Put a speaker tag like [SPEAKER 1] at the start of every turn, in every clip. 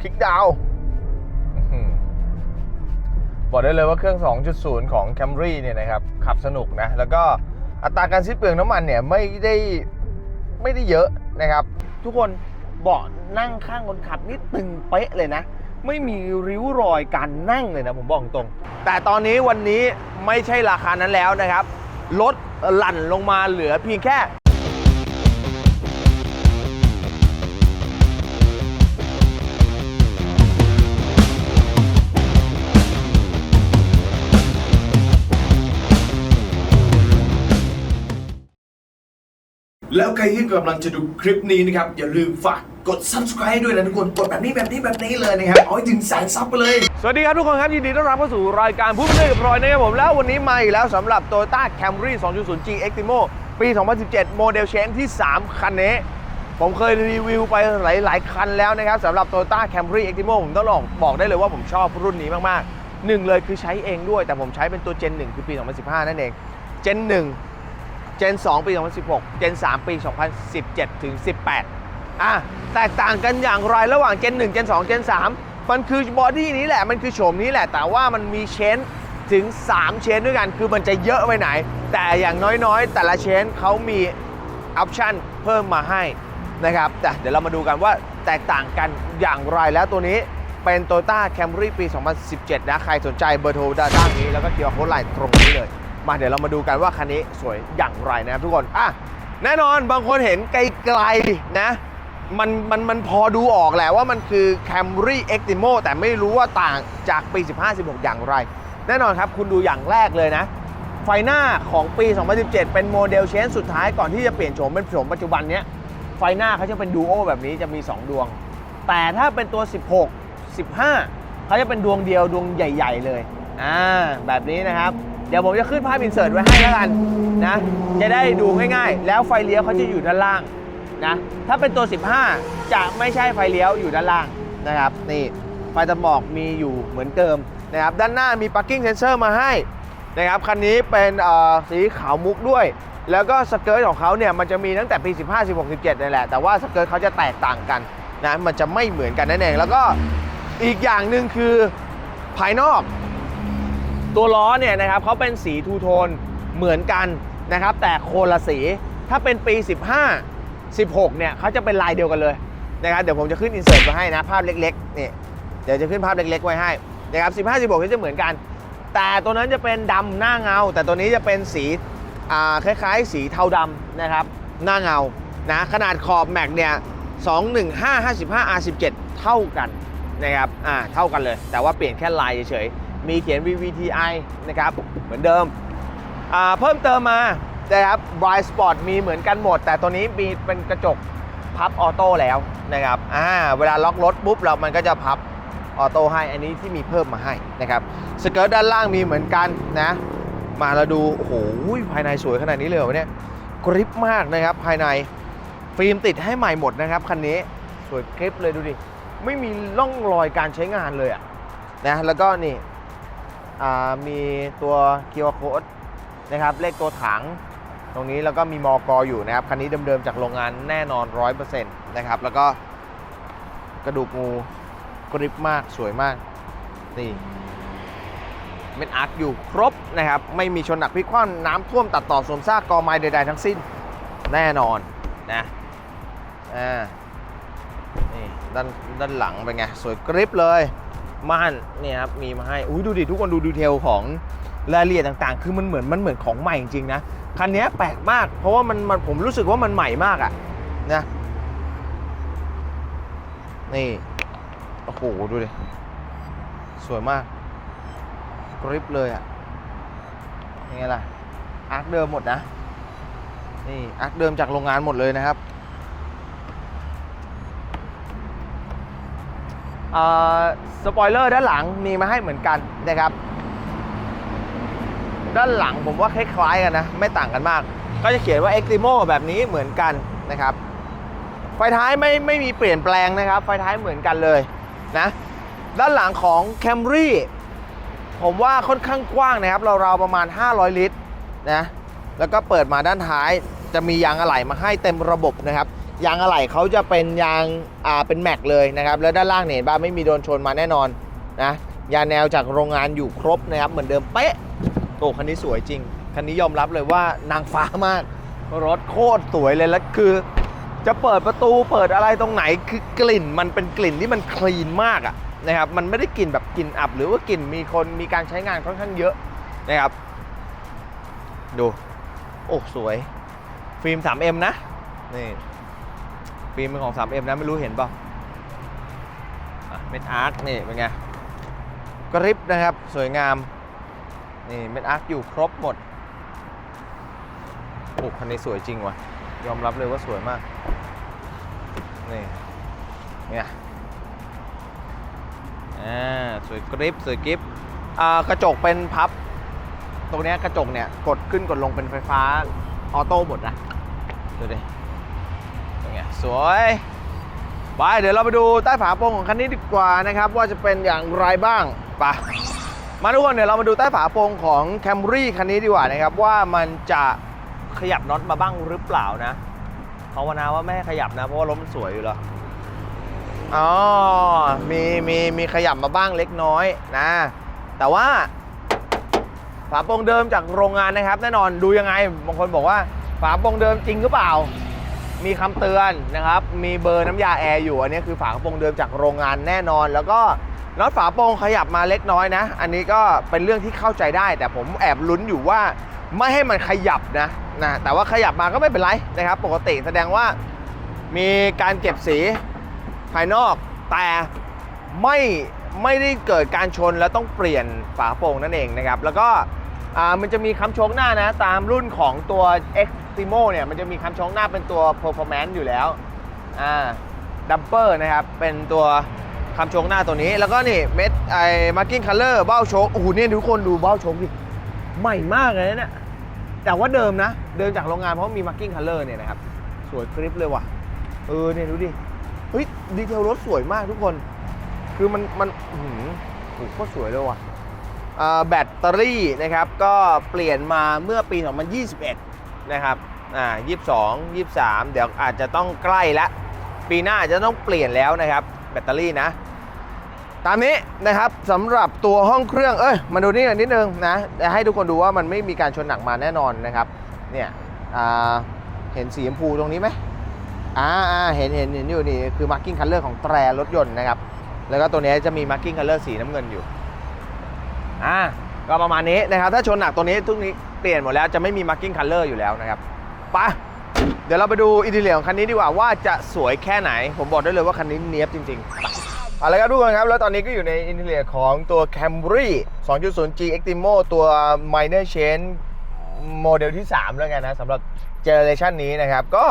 [SPEAKER 1] คลิกดาวบอกได้เลยว่าเครื่อง 2.0 ของ Camry เนี่ยนะครับ ขับสนุกนะ แล้วก็อัตราการสิ้นเปลืองน้ำมันเนี่ยไม่ได้ไม่ได้เยอะนะครับ ทุกคนเบาะนั่งข้างคนขับนี่ตึงเป๊ะเลยนะ ไม่มีริ้วรอยการนั่งเลยนะผมบอกตรง แต่ตอนนี้วันนี้ไม่ใช่ราคานั้นแล้วนะครับ ลดหลั่นลงมาเหลือเพียงแค่
[SPEAKER 2] แล้วใครที่กำลังจะดูคลิปนี้นะครับ อย่าลืมฝากกด subscribe ด้วยนะทุกคน กดแบบนี้แบบนี้แบบนี้เลยนะครับเอาให้ถึงแสนซับไปเลย
[SPEAKER 1] สวัสดีครับทุกคนครับ ยินดีต้อนรับเข้าสู่รายการพูดไม่ได้กับพลอยนะครับผมแล้ววันนี้มาอีกแล้วสำหรับ Toyota Camry 2.0 G Extremo ปี 2017 โมเดลเชนที่ 3 คันนี้ ผมเคยรีวิวไปหลาย ๆ คันแล้วนะครับสำหรับ Toyota Camry Extremo ผมต้องลองบอกได้เลยว่าผมชอบรุ่นนี้มากๆหนึ่งเลยคือใช้เองด้วยแต่ผมใช้เป็นตัว Gen 1 คือปี 2015 นั่นเอง Gen 1 Gen 2 ปี 2016 Gen 3 ปี 2017 ถึง 18 อะ แตกต่างกันอย่างไรระหว่าง Gen 1 Gen 2 Gen 3 มันคือบอดี้นี้แหละ มันคือโฉมนี้แหละ แต่ว่ามันมีเชนถึง 3 เชนด้วยกัน คือมันจะเยอะไปไหน แต่อย่างน้อยๆ แต่ละเชนเขามีออปชันเพิ่มมาให้นะครับ แต่เดี๋ยวเรามาดูกันว่าแตกต่างกันอย่างไรแล้วตัวนี้เป็น Toyota Camry ปี 2017 นะ ใครสนใจเบอร์โทรด้านนี้ แล้วก็เคียร์โค้ดไลน์ตรงนี้เลย มาเดี๋ยวเรามาดูกันว่าคันนี้สวยอย่างไรนะครับทุกคนอะแน่นอนบางคนเห็นไกลๆนะมันมันมันพอดูออกแหละว่ามันคือ Camry Extremo แต่ไม่รู้ว่าต่างจากปี 15-16 อย่างไร แน่นอนครับคุณดูอย่างแรกเลยนะ ไฟหน้าของปี 2017 เป็นโมเดลเชนสุดท้ายก่อนที่จะเปลี่ยนโฉมเป็นโฉมปัจจุบันเนี้ยไฟหน้าเขาจะเป็นดูโอแบบนี้จะมี 2 ดวง แต่ถ้าเป็นตัว 16 15 เขาจะเป็นดวงเดียวดวงใหญ่ ๆ เลยอ่าแบบนี้นะครับ เดี๋ยวผมจะขึ้นภาพอินเสิร์ตไว้ให้แล้วกันนะ จะได้ดูง่ายๆ แล้วไฟเลี้ยวเขาจะอยู่ด้านล่างนะ ถ้าเป็นตัว 15 จะไม่ใช่ไฟเลี้ยวอยู่ด้านล่างนะครับ นี่ไฟตะหมอกมีอยู่เหมือนเดิมนะครับ ด้านหน้ามี parking sensor มาให้นะครับคันนี้เป็นสีขาวมุกด้วย แล้วก็สเกิร์ตของเขาเนี่ยมันจะมีตั้งแต่ปี 15 16 17นี่แหละ แต่ว่าสเกิร์ตเขาจะแตกต่างกันนะ มันจะไม่เหมือนกันนั่นเอง แล้วก็อีกอย่างหนึ่งคือภายนอก ตัวล้อเนี่ยนะครับเขาเป็นสีทูโทนเหมือนกันนะครับ แต่โคนละสี ถ้าเป็นปี 15 16 เนี่ยเขาจะเป็นลายเดียวกันเลยนะครับเดี๋ยวผมจะขึ้นอินเสิร์ตมาให้นะภาพเล็กๆนี่เดี๋ยวจะขึ้นภาพเล็กๆไว้ให้นะครับ15 16ก็จะเหมือนกัน แต่ตัวนั้นจะเป็นดำหน้าเงา แต่ตัวนี้จะเป็นสีคล้ายๆ สีเทาดำนะครับหน้าเงานะขนาดขอบแม็กเนี่ย215 55 R17 เท่ากันนะครับอ่าเท่ากันเลย แต่ว่าเปลี่ยนแค่ลายเฉยๆ มีเขียน VVTi นะครับ เหมือนเดิมอ่าเพิ่มเติมมานะครับ Bright Spot มีเหมือนกันหมด แต่ตัวนี้มีเป็นกระจกพับออโต้แล้วนะครับอ่าเวลาล็อกรถปุ๊บเรามันก็จะพับออโต้ให้ อันนี้ที่มีเพิ่มมาให้นะครับ สเกิร์ตด้านล่างมีเหมือนกันนะ มาเราดู โอ้โห ภายในสวยขนาดนี้เลยเหรอวะเนี่ย กริปมากนะครับ ภายใน ฟิล์มติดให้ใหม่หมดนะครับ คันนี้ สวยกริปเลยดูดิ ไม่มีร่องรอยการใช้งานเลยอะนะ แล้วก็นี่ มีตัว QR code นะครับเลขตัวถัง ตรงนี้แล้วก็มีมอกออยู่นะครับ คันนี้เดิมๆจากโรงงานแน่นอน 100%นะครับ แล้วก็กระดูกงูกริปมากสวยมาก นี่เป็นอาร์คอยู่ครบนะครับ ไม่มีชนหนักพิคว่ำน้ำท่วมตัดต่อสวมซากกอไม้ใดๆทั้งสิ้นแน่นอนนะอ่านี่ด้านด้านหลังเป็นไง สวยกริปเลย ม่านเนี่ยครับมีมาให้อุ้ยดูดิทุกคนดูดีเทลของรายละเอียดต่างๆ คือมันเหมือนมันเหมือนของใหม่จริงๆนะคันนี้แปลกมาก เพราะว่ามันมันผมรู้สึกว่ามันใหม่มากอะนะนี่โอ้โหดูดิสวยมากกริปเลยอะ่ะยังไงล่ะอาร์คเดิมหมดนะนี่อาร์คเดิมจากโรงงานหมดเลยนะครับเอ่อ สปอยเลอร์ด้านหลังมีมาให้เหมือนกันนะครับ ด้านหลังผมว่าคล้ายๆกันนะ ไม่ต่างกันมาก ก็จะเขียนว่า Extremo แบบนี้เหมือนกันนะครับ ไฟท้ายไม่ไม่มีเปลี่ยนแปลงนะครับ ไฟท้ายเหมือนกันเลยนะ ด้านหลังของ Camry ผมว่าค่อนข้างกว้างนะครับเราๆประมาณ 500 ลิตรนะแล้วก็เปิดมาด้านท้ายจะมียางอะไหล่มาให้เต็มระบบนะครับ ยางอะไหล่เขาจะเป็นยางอ่าเป็นแม็กเลยนะครับ แล้วด้านล่างเนี่ยเห็นบ้าไม่มีโดนชนมาแน่นอนนะยางแนวจากโรงงานอยู่ครบนะครับ เหมือนเดิมเป๊ะโอ้คันนี้สวยจริง คันนี้ยอมรับเลยว่านางฟ้ามาก รถโคตรสวยเลยแล้วคือ จะเปิดประตูเปิดอะไรตรงไหนคือกลิ่นมันเป็นกลิ่นที่มันคลีนมากอะนะครับมันไม่ได้กลิ่นแบบกลิ่นอับ หรือว่ากลิ่นมีคนมีการใช้งานค่อนข้างเยอะนะครับ ดู โอ้ สวย ฟิล์ม 3M นะ นี่ ฟิล์มเป็นของ 3M นะไม่รู้เห็นเปล่าเม็ดอาร์คนี่เป็นไงกริปนะครับสวยงาม นี่เม็ดอาร์คอยู่ครบหมดโอ้คันนี้สวยจริงว่ะ ยอมรับเลยว่าสวยมาก นี่เนี่ยอ่าสวยกริปสวยกริปอ่ากระจกเป็นพับ ตรงนี้กระจกเนี่ย กดขึ้นกดลงเป็นไฟฟ้าออโต้หมดนะ ดูดิ ไงสวยไปเดี๋ยวเราไปดูใต้ฝาโปรงของคันนี้ดีกว่านะครับ ว่าจะเป็นอย่างไรบ้างไปมาทุกคนเดี๋ยวเรามาดูใต้ฝาโปรงของ Camry คันนี้ดีกว่านะครับ ว่ามันจะขยับน็อตมาบ้างหรือเปล่านะภาวนาว่าไม่ให้ขยับนะ เพราะว่ารถมันสวยอยู่แล้วอ๋อมีมีมีขยับมาบ้างเล็กน้อยนะ แต่ว่าฝาโปรงเดิมจากโรงงานนะครับ แน่นอนดูยังไงบางคนบอกว่า ฝาโปรงเดิมจริงหรือเปล่า มีคำเตือนนะครับ มีเบอร์น้ำยาแอร์อยู่อันนี้คือฝาโปรงเดิมจากโรงงานแน่นอน แล้วก็น็อตฝาโปรงขยับมาเล็กน้อยนะ อันนี้ก็เป็นเรื่องที่เข้าใจได้ แต่ผมแอบลุ้นอยู่ว่าไม่ให้มันขยับนะนะแต่ว่าขยับมาก็ไม่เป็นไรนะครับ ปกติแสดงว่ามีการเก็บสีภายนอก แต่ไม่ไม่ได้เกิดการชนแล้วต้องเปลี่ยนฝาโปร่งนั่นเองนะครับ แล้วก็มันจะมีคำโชงหน้านะ ตามรุ่นของตัว X Extremo เนี่ยมันจะมีคำโชงหน้าเป็นตัว Performance อยู่แล้วอ่าดัมเปอร์นะครับ เป็นตัวคำชงหน้าตัวนี้ แล้วก็นี่เม็ดไอ้มาร์กิ้งคัลเลอร์เบ้าโชกโอ้โหเนี่ยทุกคนดูเบ้าโชกดิใหม่มากเลยนะเนี่ยแต่ว่าเดิมนะ เดิมจากโรงงานเพราะมีมาร์กิ้งคัลเลอร์เนี่ยนะครับ สวยคลิปเลยว่ะ เออเนี่ยดูดิ เฮ้ย ดีเทลรถสวยมากทุกคน คือมันมันอื้อหือโหสวยเลยว่ะอ่าแบตเตอรี่นะครับ ก็เปลี่ยนมาเมื่อปี 2021 นะครับ อ่า22 23เดี๋ยวอาจจะต้องใกล้ละ ปีหน้าอาจจะต้องเปลี่ยนแล้วนะครับ แบตเตอรี่นะ ตามนี้นะครับสำหรับตัวห้องเครื่อง เอ้ย มาดูนี่กันนิดนึงนะจะให้ทุกคนดูว่ามันไม่มีการชนหนักมาแน่นอนนะครับ เนี่ยเห็นสีชมพูตรงนี้ไหมอ่าเห็นเห็นเห็นอยู่นี่คือ marking color ของแตรรถยนต์นะครับ แล้วก็ตัวนี้จะมี marking color สีน้ำเงินอยู่ อ่า ก็ประมาณนี้นะครับ ถ้าชนหนักตัวนี้ทุกนี้เปลี่ยนหมดแล้วจะไม่มี marking color อยู่แล้วนะครับ ปะเดี๋ยวเราไปดูอินทีเลียของคันนี้ดีกว่าว่าจะสวยแค่ไหน ผมบอกได้เลยว่าคันนี้เนี้ยบจริงๆเอาละครับทุกคนครับ แล้วตอนนี้ก็อยู่ในอินทีเลียของตัว Camry 2.0G Extremo ตัว minor change โมเดลที่ 3 แล้วกันนะสำหรับเจเนอเรชันนี้นะครับ ก็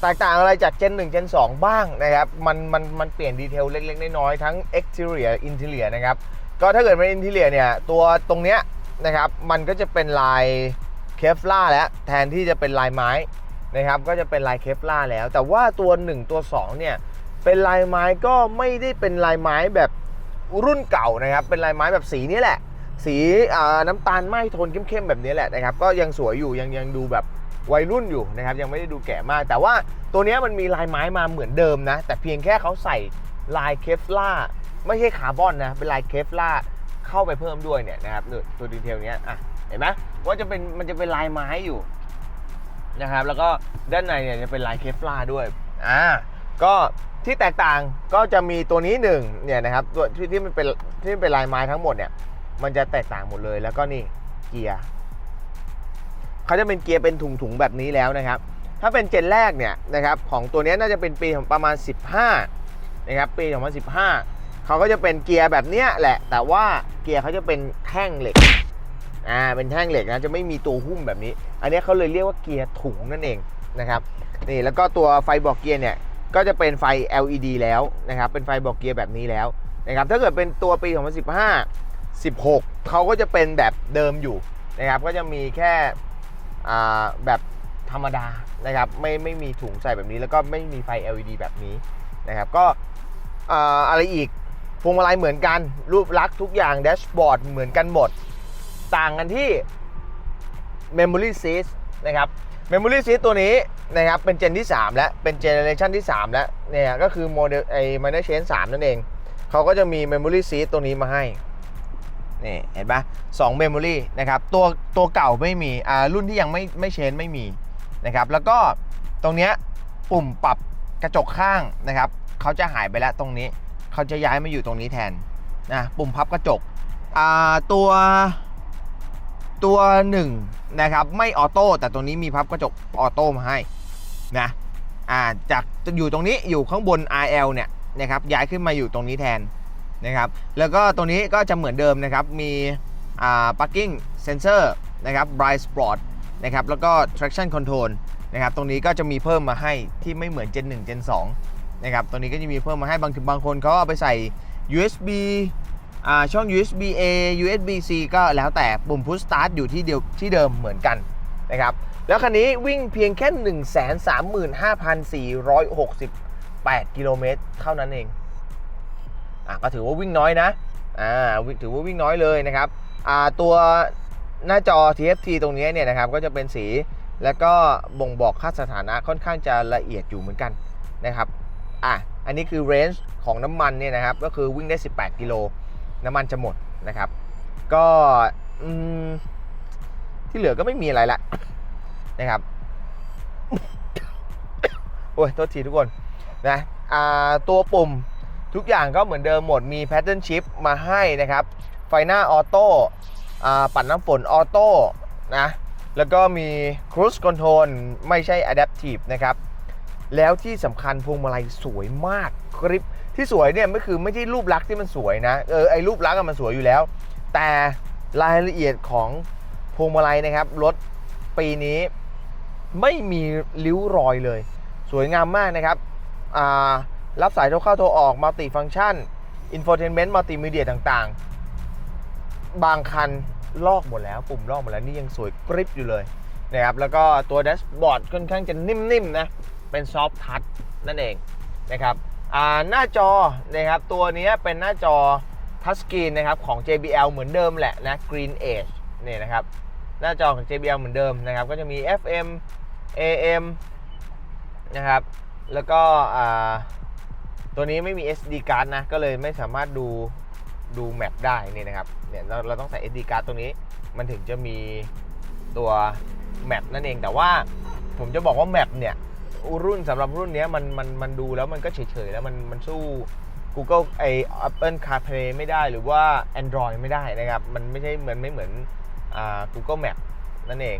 [SPEAKER 1] แตกต่างอะไรจาก Gen 1 Gen 2 บ้างนะครับ มันมันมันเปลี่ยนดีเทลเล็ก ๆ น้อยๆทั้ง exterior interior นะครับ ก็ถ้าเกิดเป็น interior เนี่ย ตัวตรงเนี้ยนะครับ มันก็จะเป็นลาย ฟล่าแล้วแทนที่จะเป็นลายไม้นะครับก็จะเป็นลายเคฟล่าแล้ว แต่ว่าตัว 1 ตัว 2 เนี่ย เป็นลายไม้ก็ไม่ได้เป็นลายไม้แบบรุ่นเก่านะครับ เป็นลายไม้แบบสีนี้แหละ สีน้ำตาลไหมโทนเข้มๆแบบนี้แหละนะครับ ก็ยังสวยอยู่ยังยังดูแบบวัยรุ่นอยู่นะครับ ยังไม่ได้ดูแก่มาก แต่ว่าตัวนี้มันมีลายไม้มาเหมือนเดิมนะ แต่เพียงแค่เขาใส่ลายเคฟล่าไม่ใช่คาร์บอนนะเป็นลายเคฟล่าเข้าไปเพิ่มด้วยเนี่ยนะครับนี่ตัวดีเทลเนี้ยอะ เห็นไหมว่าจะเป็นมันจะเป็นลายไม้อยู่นะครับ แล้วก็ด้านในเนี่ยจะเป็นลายเคฟลาร์ด้วยอ่าก็ที่แตกต่างก็จะมีตัวนี้หนึ่งเนี่ยนะครับตัวที่ที่มันเป็นที่มันเป็นลายไม้ทั้งหมดเนี่ย มันจะแตกต่างหมดเลยแล้วก็นี่เกียร์เขาจะเป็นเกียร์เป็นถุงๆแบบนี้แล้วนะครับ ถ้าเป็นเจนแรกเนี่ยนะครับของตัวนี้น่าจะเป็นปีของประมาณ 15นะครับปี2015เขาก็จะเป็นเกียร์แบบเนี้ยแหละ แต่ว่าเกียร์เขาจะเป็นแท่งเหล็ก อ่าเป็นแท่งเหล็กนะจะไม่มีตัวหุ้มแบบนี้ อันนี้เขาเลยเรียกว่าเกียร์ถุงนั่นเองนะครับนี่แล้วก็ตัวไฟบอกเกียร์เนี่ยก็จะเป็นไฟ LED แล้วนะครับเป็นไฟบอกเกียร์แบบนี้แล้วนะครับถ้าเกิดเป็นตัวปี 2015 16เขาก็จะเป็นแบบเดิมอยู่นะครับก็จะมีแค่อ่าแบบธรรมดานะครับไม่ไม่มีถุงใส่แบบนี้แล้วก็ไม่มีไฟ LED แบบนี้นะครับก็อ่าอะไรอีกพวงมาลัยเหมือนกันรูปลักษณ์ทุกอย่างแดชบอร์ดเหมือนกันหมด ต่างกันที่ Memory Seat นะครับ Memory Seat ตัวนี้นะครับเป็นเจนที่ 3 แล้วเป็นเจเนเรชันที่ 3 แล้วเนี่ยก็คือโมเดลไอ้ minor Chain 3 นั่นเอง เขาก็จะมี memory seed ตัวนี้มาให้นี่เห็นปะสอง memory นะครับตัวตัวเก่าไม่มีอ่ารุ่นที่ยังไม่ไม่เชนไม่มีนะครับแล้วก็ตรงเนี้ยปุ่มปรับกระจกข้างนะครับเขาจะหายไปแล้วตรงนี้ เขาจะย้ายมาอยู่ตรงนี้แทนนะปุ่มพับกระจกอ่าตัว ตัวหนึ่งนะครับไม่ออโต้แต่ตัวนี้มีพับกระจกออโต้มาให้นะอ่าจากอยู่ตรงนี้อยู่ข้างบน RL เนี่ยนะครับย้ายขึ้นมาอยู่ตรงนี้แทนนะครับแล้วก็ตัวนี้ก็จะเหมือนเดิมนะครับมีอ่า parking sensor นะครับ blind spot นะครับแล้วก็ traction control นะครับตรงนี้ก็จะมีเพิ่มมาให้ที่ไม่เหมือน Gen 1 Gen 2นะครับตรงนี้ก็จะมีเพิ่มมาให้บางบางคนเขาเอาไปใส่ USB ช่อง USB A USB C ก็แล้วแต่ปุ่ม push start อยู่ที่เดียวที่เดิมเหมือนกันนะครับ แล้วคันนี้วิ่งเพียงแค่ 135,468 กิโลเมตรเท่านั้นเองอะก็ถือว่าวิ่งน้อยนะอ่าถือว่าวิ่งน้อยเลยนะครับอ่าตัวหน้าจอ TFT ตรงนี้เนี่ยนะครับก็จะเป็นสีแล้วก็บ่งบอกค่าสถานะค่อนข้างจะละเอียดอยู่เหมือนกันนะครับอะอันนี้คือ range ของน้ำมันเนี่ยนะครับก็คือวิ่งได้ 18 กิโล น้ำมันจะหมดนะครับ ก็ที่เหลือก็ไม่มีอะไรละนะครับโอ้ยโทษทีทุกคนนะตัวปุ่มทุกอย่างก็เหมือนเดิมหมดมี pattern shift มาให้นะครับ ไฟหน้าออโต้ปัดน้ำฝนออโต้นะแล้วก็มี cruise control ไม่ใช่ adaptive นะครับ แล้วที่สำคัญพวงมาลัยสวยมากกริป ที่สวยเนี่ยไม่คือไม่ใช่รูปลักษณ์ที่มันสวยนะเออไอรูปลักษณ์มันสวยอยู่แล้ว แต่รายละเอียดของพวงมาลัยนะครับรถปีนี้ไม่มีริ้วรอยเลย สวยงามมากนะครับอ่ารับสายโทรเข้าโทรออกมัลติฟัง c t ชันอินโฟเทนเมนต์มัลติมีเดียต่างๆ บางคันลอกหมดแล้ว ปุ่มลอกหมดแล้ว นี่ยังสวยกริปอยู่เลยนะครับแล้วก็ตัวแดชบอร์ดค่อนข้างจะนิ่มๆนะ เป็นซอฟทัชนั่นเองนะครับ หน้าจอนะครับตัวนี้เป็นหน้าจอทัชสกรีนนะครับของ JBL เหมือนเดิมแหละนะ Green Edge นี่นะครับหน้าจอของ JBL เหมือนเดิมนะครับก็จะมี FM AM นะครับแล้วก็อ่าตัวนี้ไม่มี SD card นะก็เลยไม่สามารถดูดูแมปได้นี่นะครับเนี่ยเราเราต้องใส่ SD card ตรงนี้มันถึงจะมีตัวแมปนั่นเองแต่ว่าผมจะบอกว่าแมปเนี่ย รุ่นสำหรับรุ่นเนี้ยมันมันมันดูแล้วมันก็เฉยๆ แล้วมันมันสู้ Google ไอ Apple CarPlay ไม่ได้หรือว่า Android ไม่ได้นะครับ มันไม่ใช่เหมือนไม่เหมือนอ่า Google Map นั่นเอง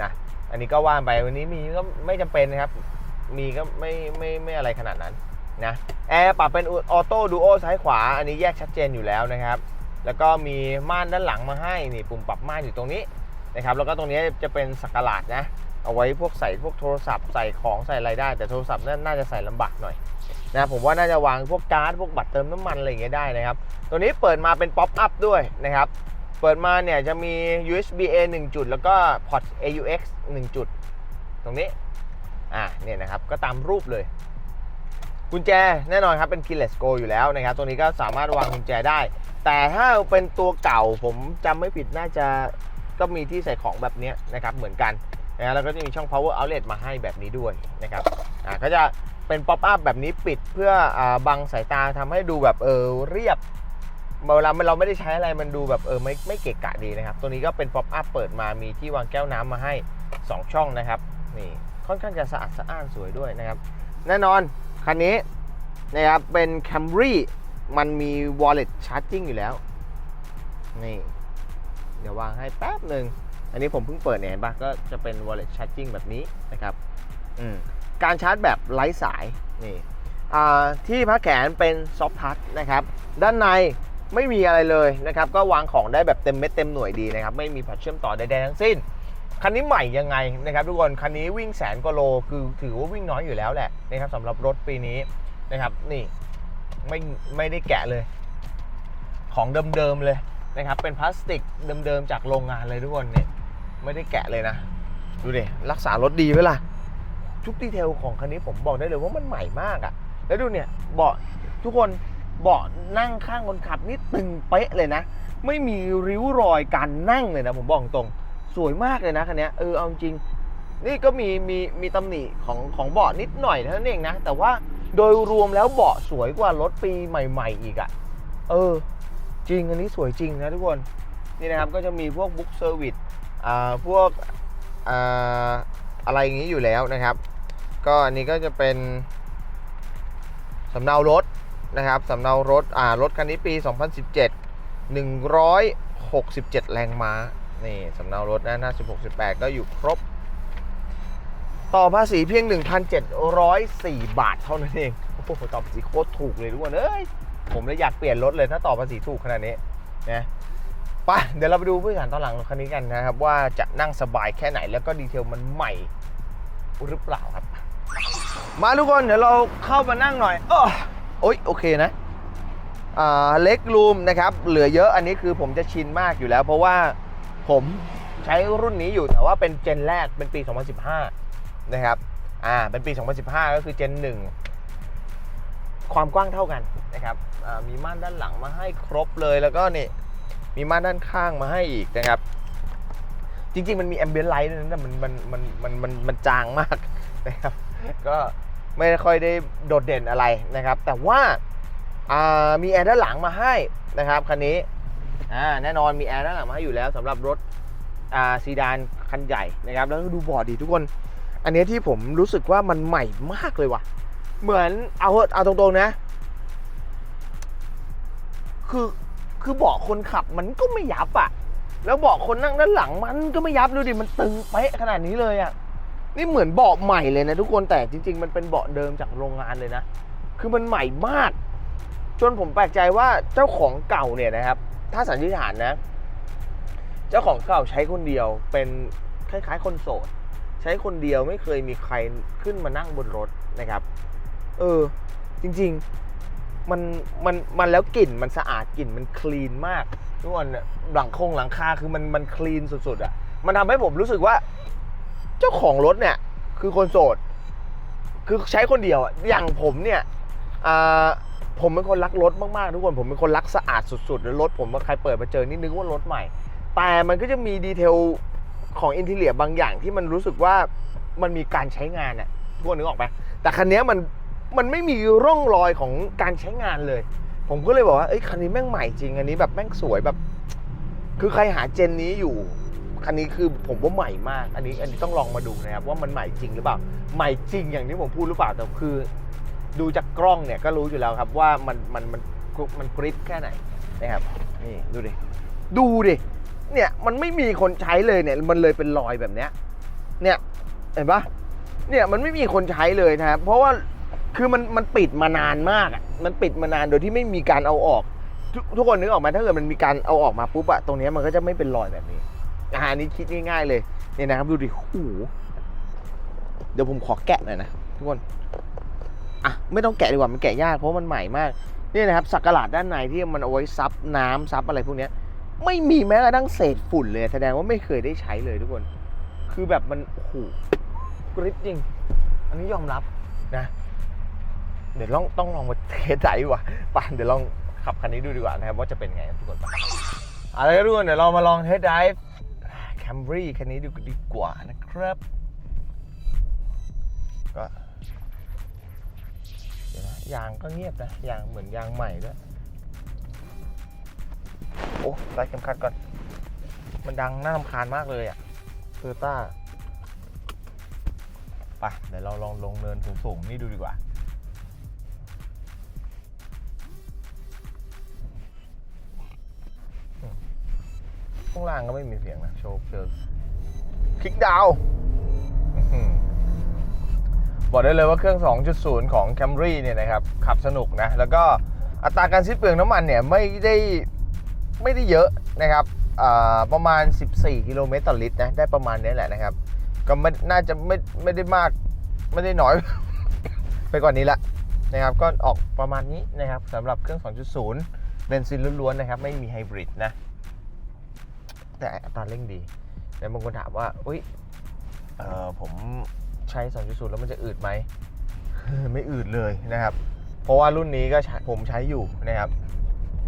[SPEAKER 1] นะอันนี้ก็ว่านไปวันนี้มีก็ไม่จำเป็นนะครับ มีก็ไม่ไม่ไม่อะไรขนาดนั้นนะแอร์ปรับเป็นออโต้ดูโอซ้ายขวา อันนี้แยกชัดเจนอยู่แล้วนะครับ แล้วก็มีม่านด้านหลังมาให้นี่ปุ่มปรับม่านอยู่ตรงนี้นะครับแล้วก็ตรงนี้จะเป็นสักการาดนะ เอาไว้พวกใส่พวกโทรศัพท์ใส่ของใส่อะไรได้ แต่โทรศัพท์น่าน่าจะใส่ลำบากหน่อยนะผมว่าน่าจะวางพวกการ์ดพวกบัตรเติมน้ำมันอะไรอย่างเงี้ยได้นะครับ ตัวนี้เปิดมาเป็นป๊อปอัพด้วยนะครับ เปิดมาเนี่ยจะมี USB A 1 จุด แล้วก็พอร์ต AUX 1 จุด ตรงนี้อ่าเนี่ยนะครับก็ตามรูปเลยกุญแจแน่นอนครับเป็น keyless go อยู่แล้วนะครับ ตัวนี้ก็สามารถวางกุญแจได้ แต่ถ้าเป็นตัวเก่าผมจำไม่ผิดน่าจะก็มีที่ใส่ของแบบเนี้ยนะครับเหมือนกัน นะแล้วก็จะมีช่อง power outlet มาให้แบบนี้ด้วยนะครับอ่าก็จะเป็น pop up แบบนี้ปิดเพื่ออาบังสายตาทำให้ดูแบบเออเรียบเวลาเราไม่ได้ใช้อะไรมันดูแบบเออไม่ไม่เกะกะดีนะครับ ตัวนี้ก็เป็น pop up เปิดมามีที่วางแก้วน้ำมาให้ 2 ช่องนะครับนี่ค่อนข้างจะสะอาดสะอ้านสวยด้วยนะครับ แน่นอนคันนี้นะครับเป็น Camry มันมี wallet charging อยู่แล้ว นี่ เดี๋ยววางให้แป๊บหนึ่ง อันนี้ผมเพิ่งเปิดเนี่ยเห็นปะก็จะเป็น wallet charging แบบนี้นะครับการชาร์จแบบไร้สายนี่ที่พักแขนเป็น soft touch นะครับ ด้านในไม่มีอะไรเลยนะครับ ก็วางของได้แบบเต็มเม็ดเต็มหน่วยดีนะครับ ไม่มีพอร์ตเชื่อมต่อใดๆทั้งสิ้น คันนี้ใหม่ยังไงนะครับทุกคน คันนี้วิ่งแสนกว่าโล คือถือว่าวิ่งน้อยอยู่แล้วแหละนะครับสำหรับรถปีนี้นะครับ นี่ไม่ไม่ได้แกะเลย ของเดิมๆเลยนะครับ เป็นพลาสติกเดิมๆจากโรงงานเลยทุกคนเนี่ย ไม่ได้แกะเลยนะ ดูดิรักษารถดีไหมล่ะทุกดีเทลของคันนี้ผมบอกได้เลยว่ามันใหม่มากอะแล้วดูเนี่ยเบาะทุกคนเบาะนั่งข้างคนขับนี่ตึงเป๊ะเลยนะ ไม่มีริ้วรอยการนั่งเลยนะ ผมบอกตรงสวยมากเลยนะคันนี้เออเอาจริง นี่ก็มีมีมีตำหนิของของเบาะนิดหน่อยเท่านั้นเองนะ แต่ว่าโดยรวมแล้วเบาะสวยกว่ารถปีใหม่ ๆ อีกอะ่ะ เออ จริงอันนี้สวยจริงนะทุกคนนี่นะครับก็จะมีพวกบุ๊กเซอร์วิส พวกอะไรอย่างนี้อยู่แล้วนะครับ ก็อันนี้ก็จะเป็นสำเนารถนะครับสำเนารถอ่ารถคันนี้ปี 2017 167 แรงม้านี่สำเนารถนะหน้า16 18 ก็อยู่ครบ ต่อภาษีเพียง 1,704 บาทเท่านั้นเองโอ้โหต่อภาษีโคตรถูกเลยทุกคนเอ้ยผมเลยอยากเปลี่ยนรถเลยถ้าต่อภาษีถูกขนาดนี้นะ ไปเดี๋ยวเราไปดูผู้โดยสารตอนหลังรถคันนี้กันนะครับ ว่าจะนั่งสบายแค่ไหนแล้วก็ดีเทลมันใหม่หรือเปล่าครับ มาทุกคนเดี๋ยวเราเข้ามานั่งหน่อยอ้โอยโอเคนะอ่าเล็กรูมนะครับ เหลือเยอะอันนี้คือผมจะชินมากอยู่แล้ว เพราะว่าผมใช้รุ่นนี้อยู่แต่ว่าเป็นเจนแรกเป็นปี 2015 นะครับ อ่า เป็นปี 2015 ก็คือเจน 1 ความกว้างเท่ากันนะครับ มีม่านด้านหลังมาให้ครบเลยแล้วก็นี่ มีม่านด้านข้างมาให้อีกนะครับ จริง ๆ มันมีแอมเบียนไลท์ด้วยนะแต่มันมันมันมันมันมันจางมากนะครับ ก็ไม่ค่อยได้โดดเด่นอะไรนะครับ แต่ว่ามีแอร์ด้านหลังมาให้นะครับคันนี้แน่นอนมีแอร์ด้านหลังมาให้อยู่แล้วสำหรับรถซีดานคันใหญ่นะครับ แล้วก็ดูบอร์ดดีทุกคน อันนี้ที่ผมรู้สึกว่ามันใหม่มากเลยว่ะ เหมือนเอาเอะเอาตรงๆนะ คือ คือเบาะคนขับมันก็ไม่ยับอะแล้วเบาะคนนั่งด้านหลังมันก็ไม่ยับดูดิมันตึงเป๊ะขนาดนี้เลยอะนี่เหมือนเบาะใหม่เลยนะทุกคนแต่จริง ๆ มันเป็นเบาะเดิมจากโรงงานเลยนะ คือมันใหม่มาก จนผมแปลกใจว่าเจ้าของเก่าเนี่ยนะครับ ถ้าสันนิษฐานนะ เจ้าของเก่าใช้คนเดียวเป็นคล้าย ๆ คนโสด ใช้คนเดียวไม่เคยมีใครขึ้นมานั่งบนรถนะครับ เออ จริง ๆ มันมันมันแล้วกลิ่นมันสะอาดกลิ่นมันคลีนมากทุกคนเนี่ยหลังคงหลังคาคือมันมันคลีนสุดๆอะมันทำให้ผมรู้สึกว่า เจ้าของรถเนี่ย คือคนโสด คือใช้คนเดียวอะอย่างผมเนี่ยอ่าผมเป็นคนรักรถมากๆทุกคนผมเป็นคนรักสะอาดสุดๆแล้วรถผมว่าใครเปิดมาเจอนี่นึกว่ารถใหม่ แต่มันก็จะมีดีเทลของอินทีเลียบางอย่างที่มันรู้สึกว่ามันมีการใช้งานอะทุกคนนึกออกไหมแต่คันนี้มัน มันไม่มีร่องรอยของการใช้งานเลย ผมก็เลยบอกว่าเอ้ยคันนี้แม่งใหม่จริง อันนี้แบบแม่งสวยแบบ คือใครหาเจนนี้อยู่คันนี้คือผมว่าใหม่มาก อันนี้อันนี้ต้องลองมาดูนะครับ ว่ามันใหม่จริงหรือเปล่า ใหม่จริงอย่างที่ผมพูดหรือเปล่าแต่คือ ดูจากกล้องเนี่ยก็รู้อยู่แล้วครับว่ามันมันมันมันกริปแค่ไหนนะครับนี่ดูดิดูดิเนี่ยมันไม่มีคนใช้เลยเนี่ยมันเลยเป็นรอยแบบเนี้ยเนี่ยเห็นปะเนี่ยมันไม่มีคนใช้เลยนะครับเพราะว่า คือมันมันปิดมานานมากอะมันปิดมานานโดยที่ไม่มีการเอาออกทุกทุกคนนึกออกไหมถ้าเกิดมันมีการเอาออกมาปุ๊บอะตรงนี้มันก็จะไม่เป็นรอยแบบนี้อ่าอันนี้คิดง่ายๆเลยเนี่ยนะครับดูดิโอ้โหเดี๋ยวผมขอแกะหน่อยนะทุกคนอะไม่ต้องแกะดีกว่ามันแกะยากเพราะมันใหม่มากนี่นะครับสักหลาดด้านในที่มันเอาไว้ซับน้ำซับอะไรพวกนี้ไม่มีแม้กระทั่งเศษฝุ่นเลย แสดงว่าไม่เคยได้ใช้เลยทุกคน คือแบบมันโอ้โหกริปจริง อันนี้ยอมรับนะ เดี๋ยวลองต้องลองมาเทสใจดีกว่าป่ะเดี๋ยวลองขับคันนี้ดูดีกว่านะครับว่าจะเป็นไงทุกคนอะครับทุกคนเดี๋ยวเรามาลองเทสไดฟ์แคมรี่คันนี้ดูดีกว่านะครับ ก็ยางก็เงียบนะยางเหมือนยางใหม่ด้วยโอ้ไล่เข็มขัดก่อน มันดังน่ารำคาญมากเลยอะโตโยต้าไปเดี๋ยวเราลองลงเนินสูงๆนี่ดูดีกว่า ข้างล่างก็ไม่มีเสียงนะ โชว์เชิงคลิกดาวบอกได้เลยว่าเครื่อง 2.0 ของ Camry เนี่ยนะครับ ขับสนุกนะ แล้วก็อัตราการสิ้นเปลืองน้ำมันเนี่ยไม่ได้ไม่ได้เยอะนะครับประมาณ 14 กิโลเมตรต่อลิตรนะ ได้ประมาณนี้แหละนะครับ ก็ไม่น่าจะไม่ไม่ได้มากไม่ได้น้อย ไปกว่านี้ละนะครับ ก็ออกประมาณนี้นะครับสำหรับเครื่อง 2.0 เบนซินล้วนๆนะครับ ไม่มีไฮบริดนะ แต่อัตราเร่งดี แต่บางคนถามว่า อุ้ยเออผมใช้ 2.0 แล้วมันจะอืดไหม ไม่อืดเลยนะครับ เพราะว่ารุ่นนี้ก็ผมใช้อยู่นะครับ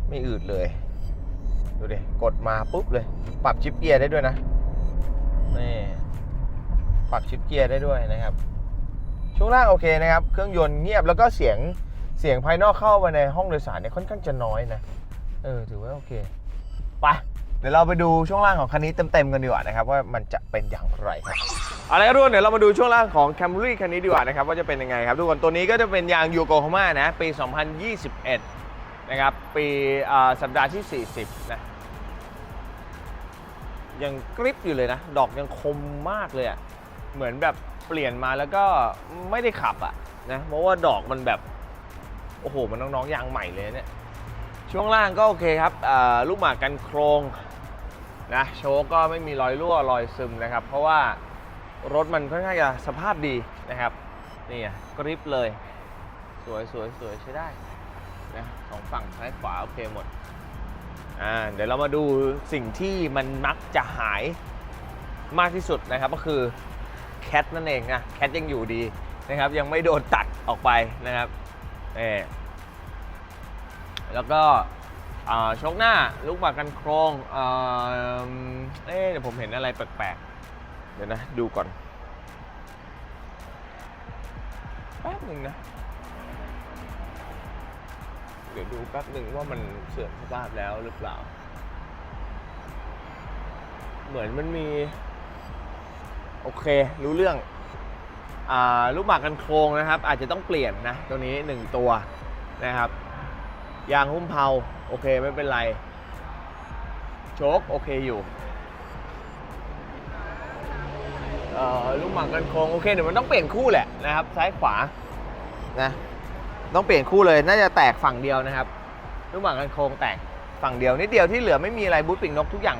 [SPEAKER 1] ไม่อืดเลย ดูดิ กดมาปุ๊บเลย ปรับชิปเกียร์ได้ด้วยนะ นี่ ปรับชิปเกียร์ได้ด้วยนะครับ ช่วงล่างโอเคนะครับ เครื่องยนต์เงียบแล้วก็เสียง เสียงภายนอกเข้าไปในห้องโดยสารเนี่ยค่อนข้างจะน้อยนะ เออ ถือว่าโอเค ไป เดี๋ยวเราไปดูช่วงล่างของคันนี้เต็มๆกันดีกว่านะครับว่ามันจะเป็นอย่างไรครับเอาละครับทุกคนเดี๋ยวเรามาดูช่วงล่างของ Camry คันนี้ดีกว่านะครับว่าจะเป็นยังไงครับทุกคนตัวนี้ก็จะเป็นยางยูโกฮาม่านะปี 2021 นะครับปีสัปดาห์ที่ 40 นะยังกริปอยู่เลยนะ ดอกยังคมมากเลยอะ่ะเหมือนแบบเปลี่ยนมาแล้วก็ไม่ได้ขับอะ่ะนะเพราะว่าดอกมันแบบ โอ้โห มันน้องๆยางใหม่เลยเนี่ยช่วงล่างก็โอเคครับลูกหมากกันโครง นะโชว์ก็ไม่มีรอยรั่วรอยซึมนะครับ เพราะว่ารถมันค่อนข้างจะสภาพดีนะครับนี่กริปเลย สวยสวยสวยใช้ได้นะสองฝั่งซ้ายขวาโอเคหมดอ่าเดี๋ยวเรามาดูสิ่งที่มันมักจะหายมากที่สุดนะครับ ก็คือแคทนั่นเองนะแคทยังอยู่ดีนะครับ ยังไม่โดนตัดออกไปนะครับเออแล้วก็ ชกหน้าลูกหมากกันโครงอ่าเอ๊ะเดี๋ยวผมเห็นอะไรแปลกๆ เดี๋ยวนะ ดูก่อน แป๊บหนึ่งนะ เดี๋ยวดูแป๊บหนึ่งว่ามันเสื่อมสภาพแล้วหรือเปล่า เหมือนมันมี โอเค รู้เรื่องอ่าลูกหมากกันโครงนะครับ อาจจะต้องเปลี่ยนนะ ตัวนี้หนึ่งตัวนะครับ ยางหุ้มเผาโอเคไม่เป็นไร โชคโอเคอยู่เอ่อลูกหมากกันโครงโอเคเดี๋ยวมันต้องเปลี่ยนคู่แหละนะครับ ซ้ายขวานะต้องเปลี่ยนคู่เลยน่าจะแตกฝั่งเดียวนะครับลูกหมากกันโครงแตกฝั่งเดียวนิดเดียวที่เหลือไม่มีอะไรบูทปิงนกทุกอย่าง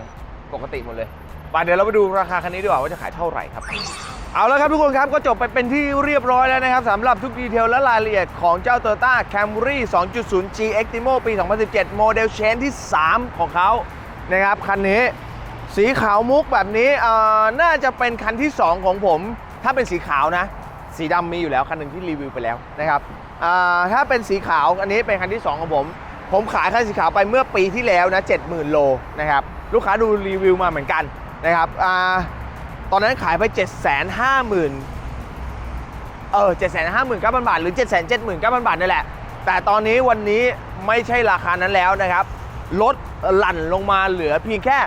[SPEAKER 1] ปกติหมดเลยไปเดี๋ยวเราไปดูราคาคันนี้ดีกว่าว่าจะขายเท่าไหร่ครับ เอาแล้วครับทุกคนครับก็จบไปเป็นที่เรียบร้อยแล้วนะครับสำหรับทุกดีเทลและรายละเอียดของเจ้า Toyota Camry 2.0 GX Timo ปี 2017 โมเดลเชนที่ 3 ของเขานะครับคันนี้สีขาวมุกแบบนี้น่าจะเป็นคันที่ 2 ของผม ถ้าเป็นสีขาวนะ สีดำมีอยู่แล้วคันหนึ่งที่รีวิวไปแล้วนะครับถ้าเป็นสีขาวอันนี้เป็นคันที่ 2 ของผม ผมขายคันสีขาวไปเมื่อปีที่แล้วนะ 70,000 โลนะครับลูกค้าดูรีวิวมาเหมือนกันนะครับ ตอนนั้นขายไป 750,000เออ7 5 9 0 0 0 บาท หรือ 7 7 9 0 0 0 บาทนี่แหละ แต่ตอนนี้วันนี้ไม่ใช่ราคานั้นแล้วนะครับ ลดหลั่นลงมาเหลือเพียงแค่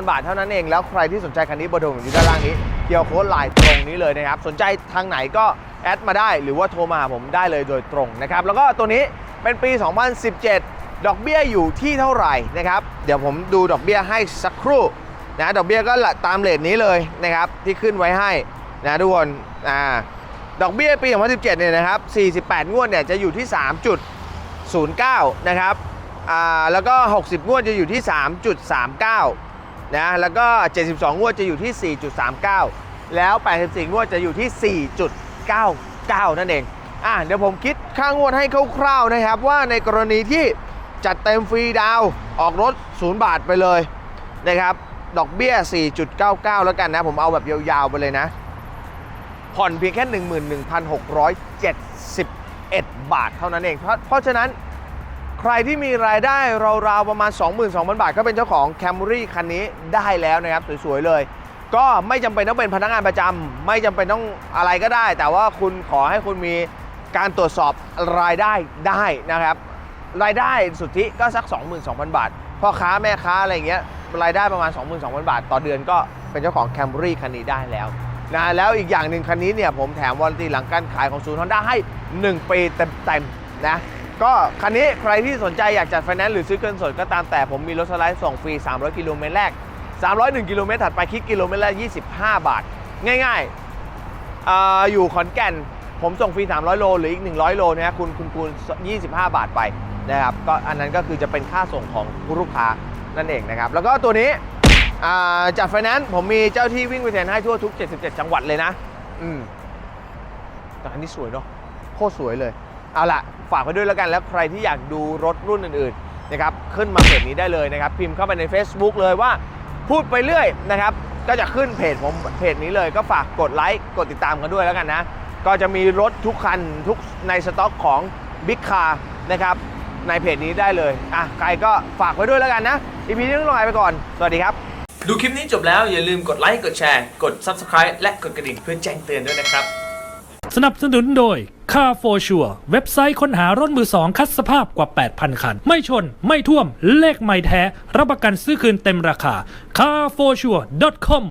[SPEAKER 1] 679,000 บาทเท่านั้นเอง แล้วใครที่สนใจคันนี้บอร์โทรอยู่ด้านล่างนี้เคียวโค้ดไลน์ตรงนี้เลยนะครับ สนใจทางไหนก็แอดมาได้หรือว่าโทรมาหาผมได้เลยโดยตรงนะครับ แล้วก็ตัวนี้เป็นปี 2017 ดอกเบี้ยอยู่ที่เท่าไหร่นะครับ เดี๋ยวผมดูดอกเบี้ยให้สักครู่ นะดอกเบี้ยก็ตามเลทนี้เลยนะครับที่ขึ้นไว้ให้นะทุกคนอ่าดอกเบี้ยปี 2017 เนี่ยนะครับ 48 งวดเนี่ยจะอยู่ที่ 3.09 นะครับอ่าแล้วก็ 60 งวดจะอยู่ที่ 3.39 นะ แล้วก็ 72 งวดจะอยู่ที่ 4.39 แล้ว 84 งวดจะอยู่ที่ 4.99 นั่นเอง อะเดี๋ยวผมคิดค่างวดให้คร่าวๆนะครับ ว่าในกรณีที่จัดเต็มฟรีดาวออกรถ 0 บาทไปเลยนะครับ ดอกเบี้ย 4.99 แล้วกันนะ ผมเอาแบบยาวๆไปเลยนะ ผ่อนเพียงแค่ 11,671 บาทเท่านั้นเอง เพราะเพราะฉะนั้นใครที่มีรายได้ราวๆประมาณ 22,000 บาท ก็เป็นเจ้าของ Camry คันนี้ได้แล้วนะครับ สวยๆเลย ก็ไม่จำเป็นต้องเป็นพนักงานประจำไม่จำเป็นต้องอะไรก็ได้ แต่ว่าคุณขอให้คุณมีการตรวจสอบรายได้ได้นะครับ รายได้สุทธิก็สัก 22,000 บาท พ่อค้าแม่ค้าอะไรอย่างเงี้ยรายได้ประมาณ 22,000 บาท ต่อเดือนก็เป็นเจ้าของ Camry คันนี้ได้แล้วนะแล้วอีกอย่างหนึ่งคันนี้เนี่ยผมแถมวารันตีหลังการขายของศูนย์ฮอนด้าให้ 1 ปีเต็มๆนะก็คันนี้ใครที่สนใจอยากจัดไฟแนนซ์หรือซื้อเกินสดก็ตามแต่ผมมีรถสไลด์ส่งฟรี 300 กิโลเมตรแรก 301 กิโลเมตรถัดไปคิดกิโลเมตรละ 25 บาท ง่ายๆออยู่ขอนแก่น ผมส่งฟรี 300 โล หรืออีก 100 โลนะฮะคุณคุณคูณ25 บาทไป นะครับก็อันนั้นก็คือจะเป็นค่าส่งของผู้ลูกค้านั่นเองนะครับ แล้วก็ตัวนี้จัดไฟแนนซ์ผมมีเจ้าที่วิ่งไปแทนให้ทั่วทุก 77 จังหวัดเลยนะ อืมแต่คันนี้สวยเนาะโคตรสวยเลย เอาล่ะ ฝากไว้ด้วยแล้วกันแล้วใครที่อยากดูรถรุ่นอื่นๆนะครับขึ้นมาเพจนี้ได้เลยนะครับ พิมพ์เข้าไปใน Facebook เลยว่าพูดไปเรื่อยนะครับ ก็จะขึ้นเพจผมเพจนี้เลย ก็ฝากกดไลค์กดติดตามกันด้วยแล้วกันนะ ก็จะมีรถทุกคันทุกในสต็อกของ Big Car นะครับ ในเพจนี้ได้เลย อะ ใครก็ฝากไว้ด้วยแล้วกันนะอีพีนี้ต้องลาไปก่อน สวัสดีครับ ดูคลิปนี้จบแล้วอย่าลืมกดไลค์ กดแชร์ กด Subscribe และกดกระดิ่งเพื่อแจ้งเตือนด้วยนะครับ
[SPEAKER 3] สนับสนุนโดย Car for Sure เว็บไซต์ค้นหารถมือสองคัดสภาพกว่า 8,000 คัน ไม่ชน ไม่ท่วม เลขไม่แท้ รับประกันซื้อคืนเต็มราคา carforsure.com